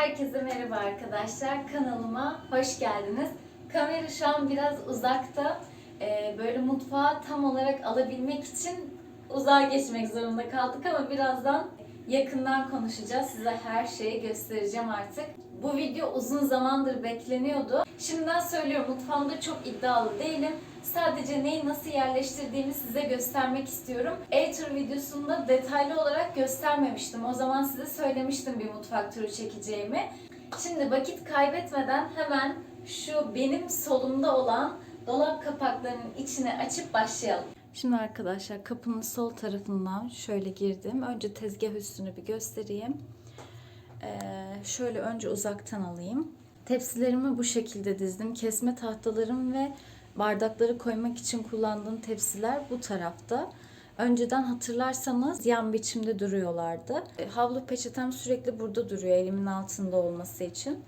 Herkese merhaba arkadaşlar. Kanalıma hoş geldiniz. Kamera şu an biraz uzakta. Ee, böyle mutfağı tam olarak alabilmek için uzağa geçmek zorunda kaldık ama birazdan yakından konuşacağız. Size her şeyi göstereceğim artık. Bu video uzun zamandır bekleniyordu. Şimdiden söylüyorum mutfağımda çok iddialı değilim. Sadece neyi nasıl yerleştirdiğimi size göstermek istiyorum. Ev videosunda detaylı olarak göstermemiştim. O zaman size söylemiştim bir mutfak turu çekeceğimi. Şimdi vakit kaybetmeden hemen şu benim solumda olan dolap kapaklarının içine açıp başlayalım. Şimdi arkadaşlar kapının sol tarafından şöyle girdim. Önce tezgah üstünü bir göstereyim. Ee, şöyle önce uzaktan alayım. Tepsilerimi bu şekilde dizdim. Kesme tahtalarım ve bardakları koymak için kullandığım tepsiler bu tarafta. Önceden hatırlarsanız yan biçimde duruyorlardı. E, Havlu peçetem sürekli burada duruyor elimin altında olması için.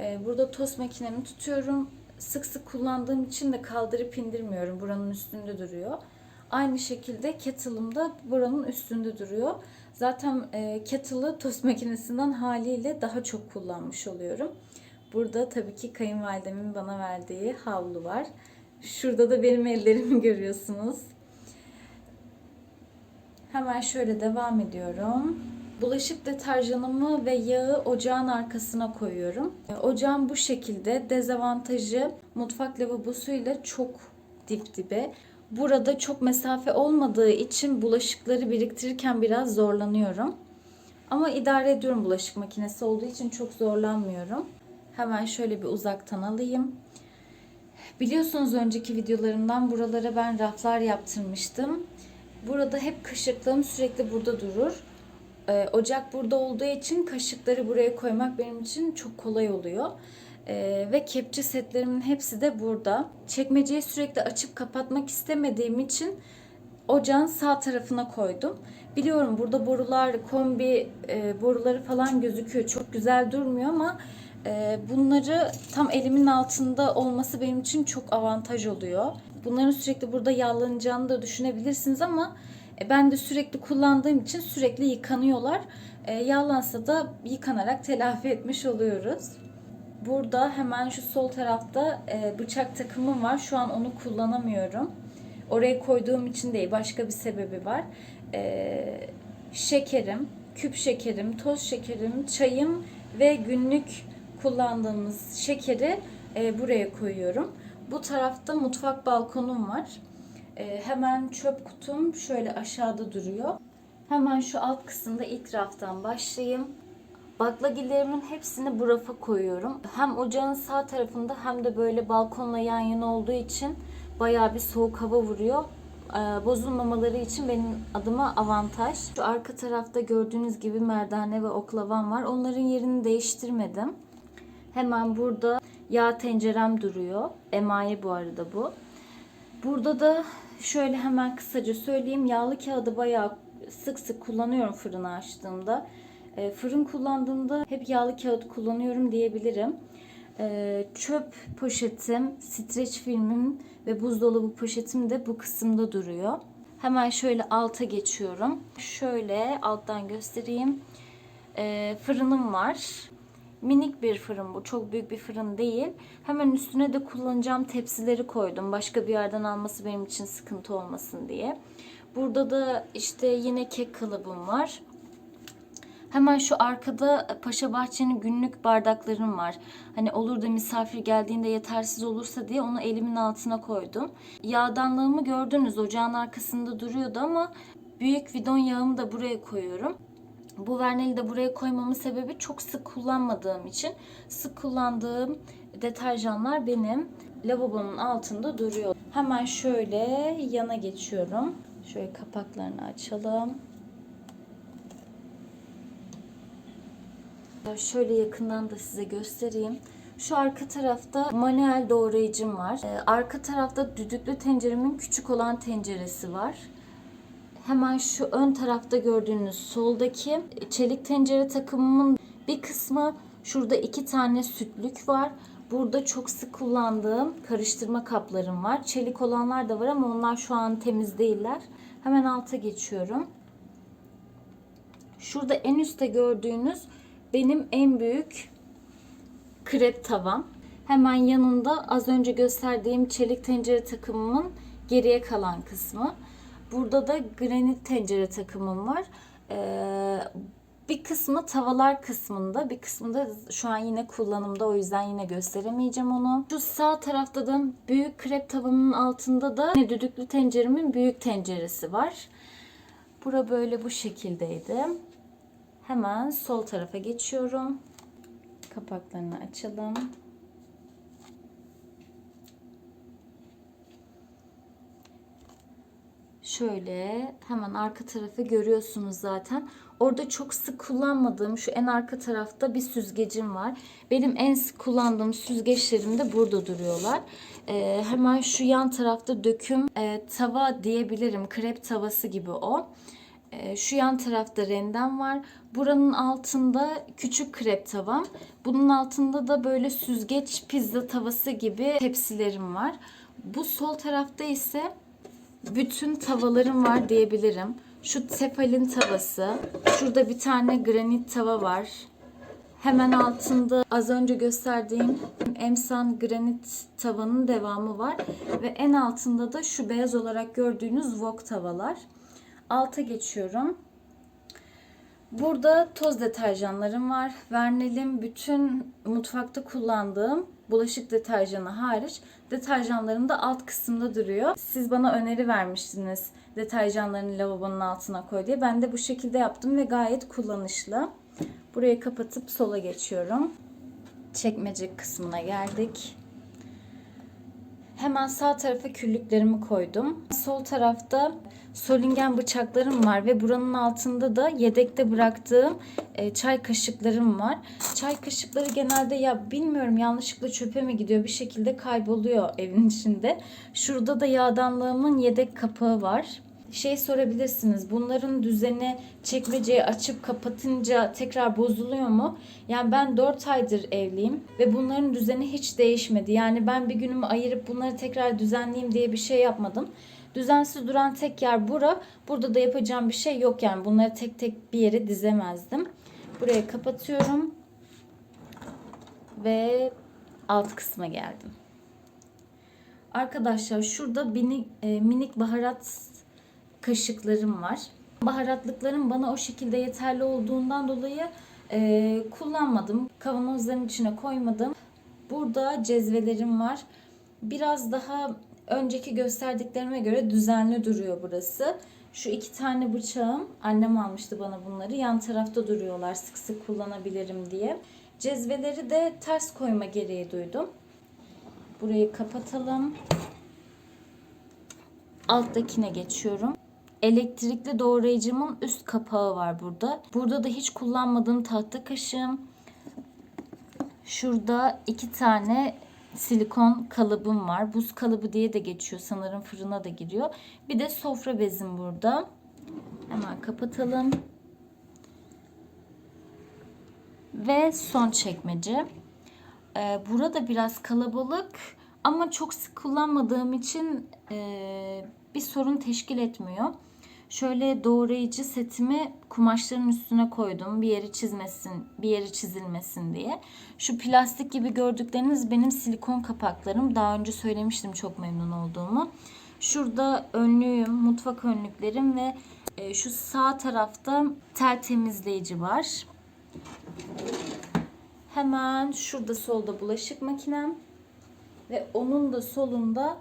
E, Burada tost makinemi tutuyorum. Sık sık kullandığım için de kaldırıp indirmiyorum. Buranın üstünde duruyor. Aynı şekilde kettle'ım da buranın üstünde duruyor. Zaten e, kettle'ı tost makinesinden haliyle daha çok kullanmış oluyorum. Burada tabii ki kayınvalidemin bana verdiği havlu var. Şurada da benim ellerimi görüyorsunuz. Hemen şöyle devam ediyorum. Bulaşık deterjanımı ve yağı ocağın arkasına koyuyorum. E, Ocağın bu şekilde dezavantajı mutfak lavabosuyla çok dip dibe. Burada çok mesafe olmadığı için bulaşıkları biriktirirken biraz zorlanıyorum. Ama idare ediyorum bulaşık makinesi olduğu için çok zorlanmıyorum. Hemen şöyle bir uzaktan alayım. Biliyorsunuz önceki videolarımdan buralara ben raflar yaptırmıştım. Burada hep kaşıklığım sürekli burada durur. Ee, ocak burada olduğu için kaşıkları buraya koymak benim için çok kolay oluyor. Ee, ve kepçe setlerimin hepsi de burada. Çekmeceyi sürekli açıp kapatmak istemediğim için ocağın sağ tarafına koydum. Biliyorum burada borular, kombi e, boruları falan gözüküyor. Çok güzel durmuyor ama bunları tam elimin altında olması benim için çok avantaj oluyor. Bunların sürekli burada yağlanacağını da düşünebilirsiniz ama e, ben de sürekli kullandığım için sürekli yıkanıyorlar. E, yağlansa da yıkanarak telafi etmiş oluyoruz. Burada hemen şu sol tarafta e, bıçak takımım var. Şu an onu kullanamıyorum. Oraya koyduğum için değil, başka bir sebebi var. E, şekerim, küp şekerim, toz şekerim, çayım ve günlük kullandığımız şekeri e, buraya koyuyorum. Bu tarafta mutfak balkonum var. E, hemen çöp kutum şöyle aşağıda duruyor. Hemen şu alt kısımda ilk raftan başlayayım. Baklagillerimin hepsini bu rafa koyuyorum. Hem ocağın sağ tarafında hem de böyle balkonla yan yana olduğu için bayağı bir soğuk hava vuruyor. Ee, bozulmamaları için benim adıma avantaj. Şu arka tarafta gördüğünüz gibi merdane ve oklavam var. Onların yerini değiştirmedim. Hemen burada yağ tencerem duruyor. Emaye bu arada bu. Burada da şöyle hemen kısaca söyleyeyim. Yağlı kağıdı bayağı sık sık kullanıyorum fırını açtığımda. E, fırın kullandığımda hep yağlı kağıt kullanıyorum diyebilirim. E, çöp poşetim, streç filmim ve buzdolabı poşetim de bu kısımda duruyor. Hemen şöyle alta geçiyorum. Şöyle alttan göstereyim. E, fırınım var. Minik bir fırın bu. Çok büyük bir fırın değil. Hemen üstüne de kullanacağım tepsileri koydum. Başka bir yerden alması benim için sıkıntı olmasın diye. Burada da işte yine kek kalıbım var. Hemen şu arkada Paşa Bahçe'nin günlük bardaklarım var. Hani olur da misafir geldiğinde yetersiz olursa diye onu elimin altına koydum. Yağdanlığımı gördünüz ocağın arkasında duruyordu ama büyük vidon yağımı da buraya koyuyorum. Bu verneli de buraya koymamın sebebi çok sık kullanmadığım için. Sık kullandığım deterjanlar benim lavabonun altında duruyor. Hemen şöyle yana geçiyorum. Şöyle kapaklarını açalım. Şöyle yakından da size göstereyim. Şu arka tarafta manuel doğrayıcım var. Ee, arka tarafta düdüklü tenceremin küçük olan tenceresi var. Hemen şu ön tarafta gördüğünüz soldaki çelik tencere takımımın bir kısmı şurada iki tane sütlük var. Burada çok sık kullandığım karıştırma kaplarım var. Çelik olanlar da var ama onlar şu an temiz değiller. Hemen alta geçiyorum. Şurada en üstte gördüğünüz benim en büyük krep tavam. Hemen yanında az önce gösterdiğim çelik tencere takımımın geriye kalan kısmı. Burada da granit tencere takımım var. Ee, bir kısmı tavalar kısmında, bir kısmı da şu an yine kullanımda o yüzden yine gösteremeyeceğim onu. Şu sağ tarafta da büyük krep tavamın altında da yine düdüklü tenceremin büyük tenceresi var. Bura böyle bu şekildeydi. Hemen sol tarafa geçiyorum. Kapaklarını açalım. Şöyle hemen arka tarafı görüyorsunuz zaten. Orada çok sık kullanmadığım şu en arka tarafta bir süzgecim var. Benim en sık kullandığım süzgeçlerim de burada duruyorlar. Ee, hemen şu yan tarafta döküm e, tava diyebilirim. Krep tavası gibi o. Ee, şu yan tarafta rendem var. Buranın altında küçük krep tavam. Bunun altında da böyle süzgeç pizza tavası gibi tepsilerim var. Bu sol tarafta ise bütün tavalarım var diyebilirim. Şu tefalin tavası. Şurada bir tane granit tava var. Hemen altında az önce gösterdiğim emsan granit tavanın devamı var. Ve en altında da şu beyaz olarak gördüğünüz wok tavalar. Alta geçiyorum. Burada toz deterjanlarım var. Vernel'in bütün mutfakta kullandığım bulaşık deterjanı hariç deterjanlarım da alt kısımda duruyor. Siz bana öneri vermiştiniz deterjanlarını lavabonun altına koy diye. Ben de bu şekilde yaptım ve gayet kullanışlı. Burayı kapatıp sola geçiyorum. Çekmece kısmına geldik. Hemen sağ tarafa küllüklerimi koydum. Sol tarafta solingen bıçaklarım var ve buranın altında da yedekte bıraktığım e, çay kaşıklarım var. Çay kaşıkları genelde ya bilmiyorum yanlışlıkla çöpe mi gidiyor bir şekilde kayboluyor evin içinde. Şurada da yağdanlığımın yedek kapağı var. Şey sorabilirsiniz bunların düzeni çekmeceyi açıp kapatınca tekrar bozuluyor mu? Yani ben 4 aydır evliyim ve bunların düzeni hiç değişmedi. Yani ben bir günümü ayırıp bunları tekrar düzenleyeyim diye bir şey yapmadım. Düzensiz duran tek yer bura. Burada da yapacağım bir şey yok yani. Bunları tek tek bir yere dizemezdim. Burayı kapatıyorum. Ve alt kısma geldim. Arkadaşlar şurada minik, e, minik baharat kaşıklarım var. Baharatlıklarım bana o şekilde yeterli olduğundan dolayı e, kullanmadım. Kavanozların içine koymadım. Burada cezvelerim var. Biraz daha önceki gösterdiklerime göre düzenli duruyor burası. Şu iki tane bıçağım annem almıştı bana bunları. Yan tarafta duruyorlar sık sık kullanabilirim diye. Cezveleri de ters koyma gereği duydum. Burayı kapatalım. Alttakine geçiyorum. Elektrikli doğrayıcımın üst kapağı var burada. Burada da hiç kullanmadığım tahta kaşığım. Şurada iki tane silikon kalıbım var. Buz kalıbı diye de geçiyor. Sanırım fırına da giriyor. Bir de sofra bezim burada. Hemen kapatalım. Ve son çekmece. Ee, burada biraz kalabalık ama çok sık kullanmadığım için e, bir sorun teşkil etmiyor. Şöyle doğrayıcı setimi kumaşların üstüne koydum. Bir yeri çizmesin, bir yeri çizilmesin diye. Şu plastik gibi gördükleriniz benim silikon kapaklarım. Daha önce söylemiştim çok memnun olduğumu. Şurada önlüğüm, mutfak önlüklerim ve e, şu sağ tarafta tel temizleyici var. Hemen şurada solda bulaşık makinem ve onun da solunda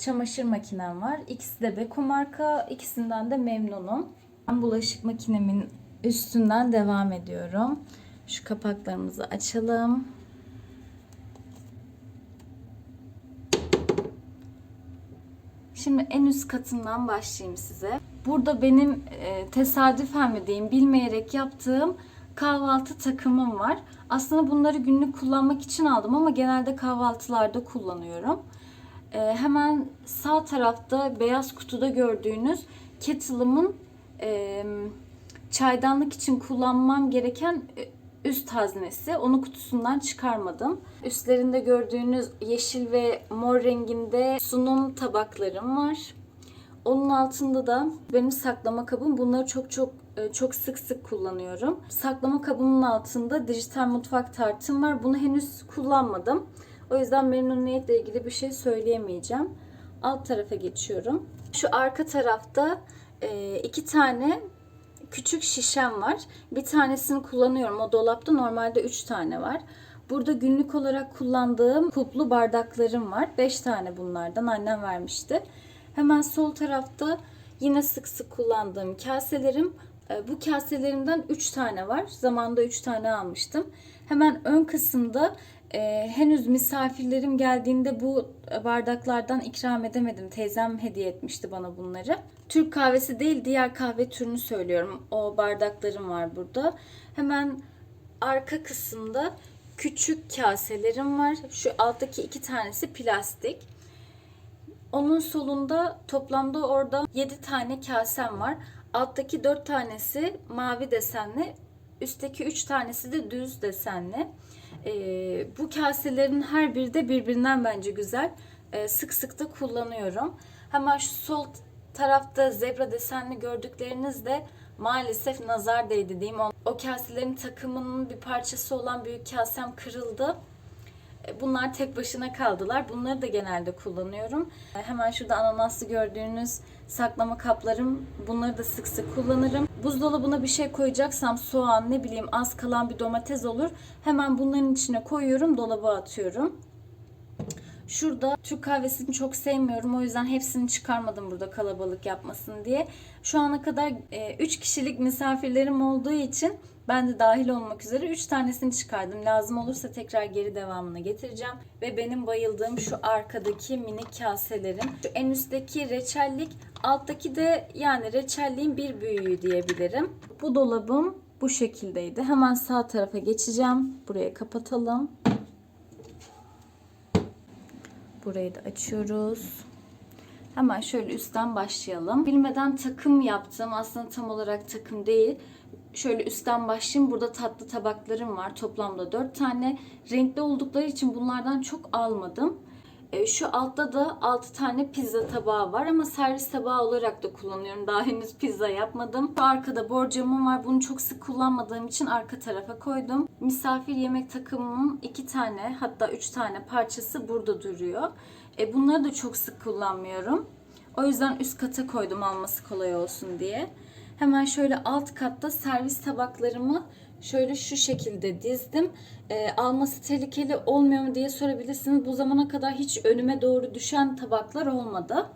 çamaşır makinem var. İkisi de Beko marka. İkisinden de memnunum. Ben bulaşık makinemin üstünden devam ediyorum. Şu kapaklarımızı açalım. Şimdi en üst katından başlayayım size. Burada benim e, tesadüfen mi diyeyim bilmeyerek yaptığım kahvaltı takımım var. Aslında bunları günlük kullanmak için aldım ama genelde kahvaltılarda kullanıyorum. Ee, hemen sağ tarafta beyaz kutuda gördüğünüz kettle'ımın e, çaydanlık için kullanmam gereken e, üst haznesi. Onu kutusundan çıkarmadım. Üstlerinde gördüğünüz yeşil ve mor renginde sunum tabaklarım var. Onun altında da benim saklama kabım. Bunları çok çok e, çok sık sık kullanıyorum. Saklama kabımın altında dijital mutfak tartım var. Bunu henüz kullanmadım. O yüzden memnuniyetle ilgili bir şey söyleyemeyeceğim. Alt tarafa geçiyorum. Şu arka tarafta e, iki tane küçük şişem var. Bir tanesini kullanıyorum. O dolapta normalde 3 tane var. Burada günlük olarak kullandığım kuplu bardaklarım var. 5 tane bunlardan annem vermişti. Hemen sol tarafta yine sık sık kullandığım kaselerim. E, Bu kaselerimden 3 tane var. Zamanında 3 tane almıştım. Hemen ön kısımda e, henüz misafirlerim geldiğinde bu bardaklardan ikram edemedim. Teyzem hediye etmişti bana bunları. Türk kahvesi değil diğer kahve türünü söylüyorum. O bardaklarım var burada. Hemen arka kısımda küçük kaselerim var. Şu alttaki iki tanesi plastik. Onun solunda toplamda orada 7 tane kasem var. Alttaki 4 tanesi mavi desenli, üstteki 3 tanesi de düz desenli. Ee, bu kaselerin her biri de birbirinden bence güzel. Ee, sık sık da kullanıyorum. Hemen şu sol tarafta zebra desenli gördükleriniz de maalesef nazar değdi diyeyim. O, o kaselerin takımının bir parçası olan büyük kasem kırıldı. E, Bunlar tek başına kaldılar. Bunları da genelde kullanıyorum. E, Hemen şurada ananaslı gördüğünüz saklama kaplarım. Bunları da sık sık kullanırım. Buzdolabına bir şey koyacaksam soğan ne bileyim az kalan bir domates olur. Hemen bunların içine koyuyorum dolaba atıyorum. Şurada Türk kahvesini çok sevmiyorum. O yüzden hepsini çıkarmadım burada kalabalık yapmasın diye. Şu ana kadar 3 kişilik misafirlerim olduğu için ben de dahil olmak üzere 3 tanesini çıkardım. Lazım olursa tekrar geri devamını getireceğim. Ve benim bayıldığım şu arkadaki minik kaselerim. Şu en üstteki reçellik, alttaki de yani reçelliğin bir büyüğü diyebilirim. Bu dolabım bu şekildeydi. Hemen sağ tarafa geçeceğim. Burayı kapatalım. Burayı da açıyoruz. Hemen şöyle üstten başlayalım. Bilmeden takım yaptım. Aslında tam olarak takım değil. Şöyle üstten başlayayım. Burada tatlı tabaklarım var. Toplamda 4 tane. Renkli oldukları için bunlardan çok almadım. E, Şu altta da 6 tane pizza tabağı var ama servis tabağı olarak da kullanıyorum. Daha henüz pizza yapmadım. Şu arkada borcamım var. Bunu çok sık kullanmadığım için arka tarafa koydum. Misafir yemek takımımın 2 tane hatta 3 tane parçası burada duruyor. E, bunları da çok sık kullanmıyorum. O yüzden üst kata koydum alması kolay olsun diye. Hemen şöyle alt katta servis tabaklarımı şöyle şu şekilde dizdim. Ee, alması tehlikeli olmuyor mu diye sorabilirsiniz. Bu zamana kadar hiç önüme doğru düşen tabaklar olmadı.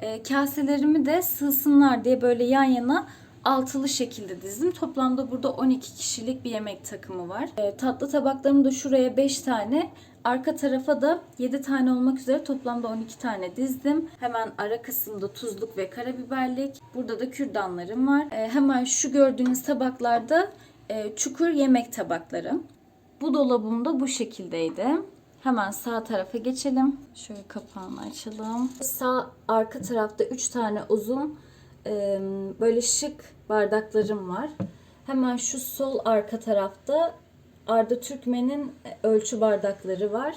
Ee, kaselerimi de sığsınlar diye böyle yan yana altılı şekilde dizdim. Toplamda burada 12 kişilik bir yemek takımı var. Ee, tatlı tabaklarımı da şuraya 5 tane, arka tarafa da 7 tane olmak üzere toplamda 12 tane dizdim. Hemen ara kısımda tuzluk ve karabiberlik. Burada da kürdanlarım var. Ee, hemen şu gördüğünüz tabaklarda e, çukur yemek tabakları. Bu dolabım da bu şekildeydi. Hemen sağ tarafa geçelim. Şöyle kapağını açalım. Sağ arka tarafta 3 tane uzun e, böyle şık bardaklarım var. Hemen şu sol arka tarafta Arda Türkmen'in ölçü bardakları var.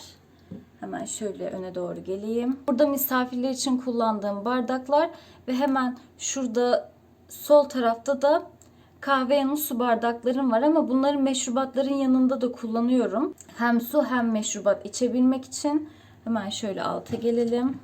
Hemen şöyle öne doğru geleyim. Burada misafirler için kullandığım bardaklar ve hemen şurada sol tarafta da kahve yanı su bardaklarım var ama bunları meşrubatların yanında da kullanıyorum. Hem su hem meşrubat içebilmek için. Hemen şöyle alta gelelim.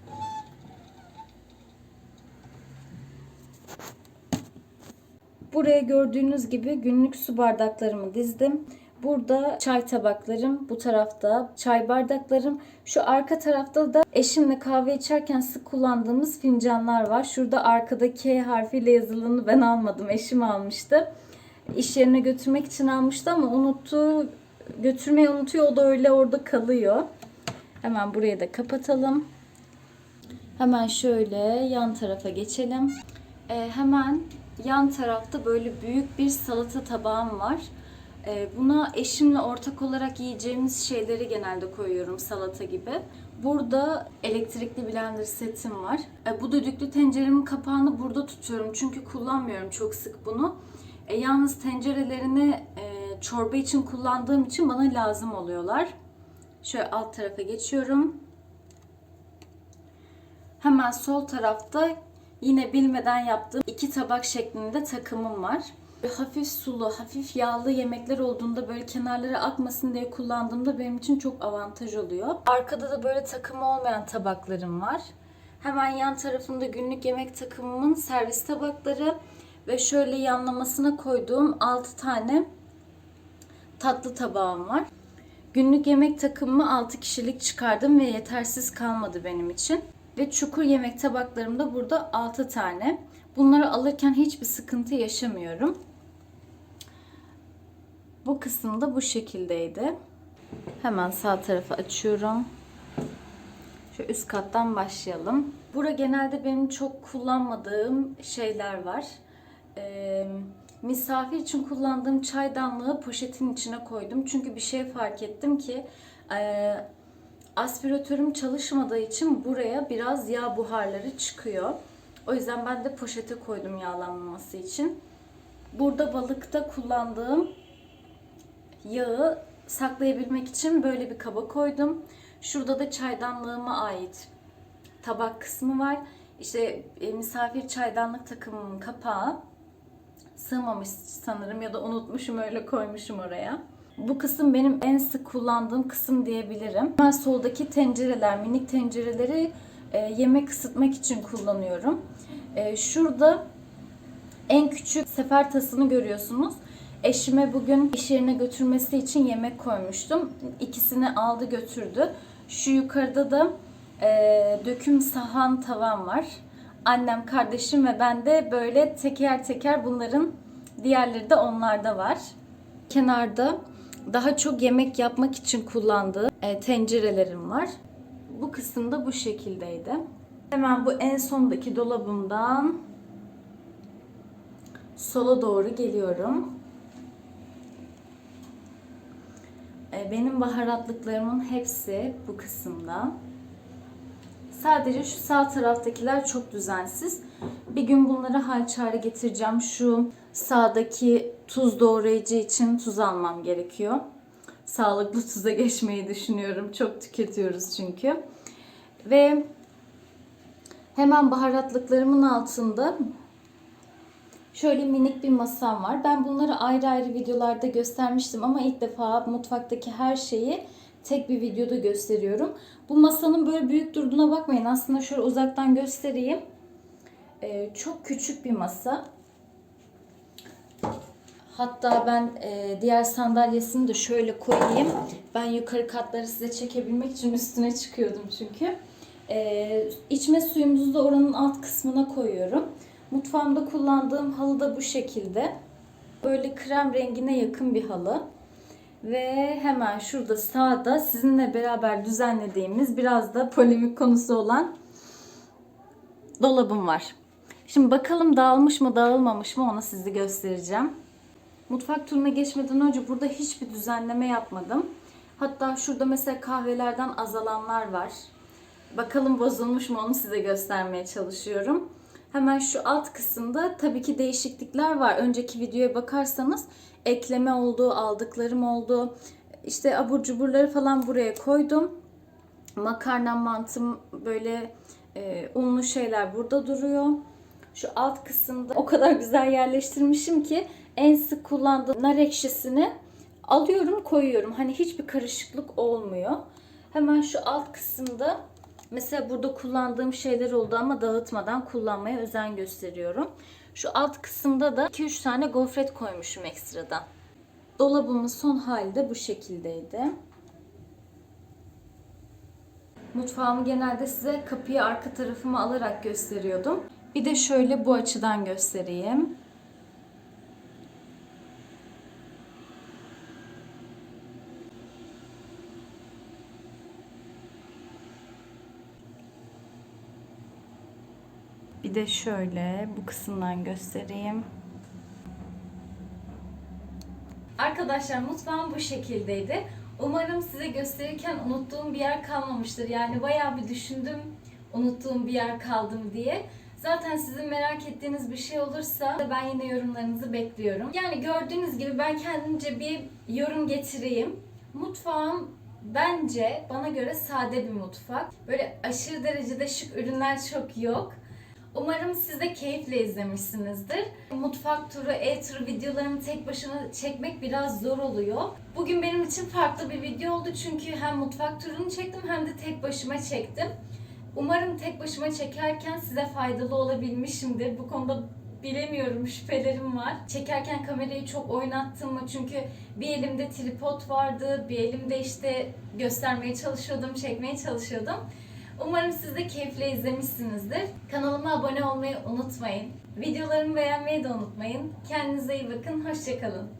Buraya gördüğünüz gibi günlük su bardaklarımı dizdim. Burada çay tabaklarım, bu tarafta çay bardaklarım. Şu arka tarafta da eşimle kahve içerken sık kullandığımız fincanlar var. Şurada arkada K harfiyle yazılanı ben almadım, eşim almıştı. İş yerine götürmek için almıştı ama unuttu, götürmeyi unutuyor. O da öyle orada kalıyor. Hemen burayı da kapatalım. Hemen şöyle yan tarafa geçelim. Ee, hemen yan tarafta böyle büyük bir salata tabağım var. Ee, buna eşimle ortak olarak yiyeceğimiz şeyleri genelde koyuyorum salata gibi. Burada elektrikli blender setim var. Ee, bu düdüklü tenceremin kapağını burada tutuyorum çünkü kullanmıyorum çok sık bunu. Ee, yalnız tencerelerini e, çorba için kullandığım için bana lazım oluyorlar. Şöyle alt tarafa geçiyorum. Hemen sol tarafta yine bilmeden yaptığım iki tabak şeklinde takımım var. Hafif sulu, hafif yağlı yemekler olduğunda böyle kenarları akmasın diye kullandığımda benim için çok avantaj oluyor. Arkada da böyle takımı olmayan tabaklarım var. Hemen yan tarafımda günlük yemek takımımın servis tabakları ve şöyle yanlamasına koyduğum 6 tane tatlı tabağım var. Günlük yemek takımımı 6 kişilik çıkardım ve yetersiz kalmadı benim için. Ve çukur yemek tabaklarım da burada 6 tane. Bunları alırken hiçbir sıkıntı yaşamıyorum. Bu kısım da bu şekildeydi. Hemen sağ tarafı açıyorum. Şu üst kattan başlayalım. Bura genelde benim çok kullanmadığım şeyler var. Ee, misafir için kullandığım çaydanlığı poşetin içine koydum. Çünkü bir şey fark ettim ki e, aspiratörüm çalışmadığı için buraya biraz yağ buharları çıkıyor. O yüzden ben de poşete koydum yağlanmaması için. Burada balıkta kullandığım yağı saklayabilmek için böyle bir kaba koydum. Şurada da çaydanlığıma ait tabak kısmı var. İşte e, misafir çaydanlık takımının kapağı sığmamış sanırım ya da unutmuşum öyle koymuşum oraya. Bu kısım benim en sık kullandığım kısım diyebilirim. Ben soldaki tencereler, minik tencereleri e, yemek ısıtmak için kullanıyorum. E, şurada en küçük sefer tasını görüyorsunuz. Eşime bugün iş yerine götürmesi için yemek koymuştum. İkisini aldı götürdü. Şu yukarıda da e, döküm sahan tavam var. Annem, kardeşim ve ben de böyle teker teker bunların diğerleri de onlarda var. Kenarda daha çok yemek yapmak için kullandığım e, tencerelerim var. Bu kısımda bu şekildeydi. Hemen bu en sondaki dolabımdan sola doğru geliyorum. E, Benim baharatlıklarımın hepsi bu kısımda. Sadece şu sağ taraftakiler çok düzensiz. Bir gün bunları hal çare getireceğim. Şu sağdaki tuz doğrayıcı için tuz almam gerekiyor. Sağlıklı tuza geçmeyi düşünüyorum. Çok tüketiyoruz çünkü. Ve hemen baharatlıklarımın altında Şöyle minik bir masam var. Ben bunları ayrı ayrı videolarda göstermiştim ama ilk defa mutfaktaki her şeyi tek bir videoda gösteriyorum. Bu masanın böyle büyük durduğuna bakmayın. Aslında şöyle uzaktan göstereyim. Ee, çok küçük bir masa. Hatta ben e, diğer sandalyesini de şöyle koyayım. Ben yukarı katları size çekebilmek için üstüne çıkıyordum çünkü. E, içme suyumuzu da oranın alt kısmına koyuyorum. Mutfağımda kullandığım halı da bu şekilde. Böyle krem rengine yakın bir halı. Ve hemen şurada sağda sizinle beraber düzenlediğimiz biraz da polemik konusu olan dolabım var. Şimdi bakalım dağılmış mı dağılmamış mı onu size göstereceğim. Mutfak turuna geçmeden önce burada hiçbir düzenleme yapmadım. Hatta şurada mesela kahvelerden azalanlar var. Bakalım bozulmuş mu onu size göstermeye çalışıyorum. Hemen şu alt kısımda tabii ki değişiklikler var. Önceki videoya bakarsanız ekleme oldu, aldıklarım oldu. İşte abur cuburları falan buraya koydum. Makarna, mantım böyle e, unlu şeyler burada duruyor. Şu alt kısımda o kadar güzel yerleştirmişim ki en sık kullandığım nar ekşisini alıyorum koyuyorum. Hani hiçbir karışıklık olmuyor. Hemen şu alt kısımda mesela burada kullandığım şeyler oldu ama dağıtmadan kullanmaya özen gösteriyorum. Şu alt kısımda da 2-3 tane gofret koymuşum ekstradan. Dolabımın son hali de bu şekildeydi. Mutfağımı genelde size kapıyı arka tarafıma alarak gösteriyordum. Bir de şöyle bu açıdan göstereyim. Bir de şöyle bu kısımdan göstereyim. Arkadaşlar mutfağım bu şekildeydi. Umarım size gösterirken unuttuğum bir yer kalmamıştır. Yani bayağı bir düşündüm unuttuğum bir yer kaldı mı diye. Zaten sizin merak ettiğiniz bir şey olursa ben yine yorumlarınızı bekliyorum. Yani gördüğünüz gibi ben kendimce bir yorum getireyim. Mutfağım bence bana göre sade bir mutfak. Böyle aşırı derecede şık ürünler çok yok. Umarım siz de keyifle izlemişsinizdir. Mutfak turu, ev turu videolarımı tek başına çekmek biraz zor oluyor. Bugün benim için farklı bir video oldu çünkü hem mutfak turunu çektim hem de tek başıma çektim. Umarım tek başıma çekerken size faydalı olabilmişimdir. Bu konuda bilemiyorum, şüphelerim var. Çekerken kamerayı çok oynattım mı? Çünkü bir elimde tripod vardı, bir elimde işte göstermeye çalışıyordum, çekmeye çalışıyordum. Umarım siz de keyifle izlemişsinizdir. Kanalıma abone olmayı unutmayın. Videolarımı beğenmeyi de unutmayın. Kendinize iyi bakın, hoşçakalın.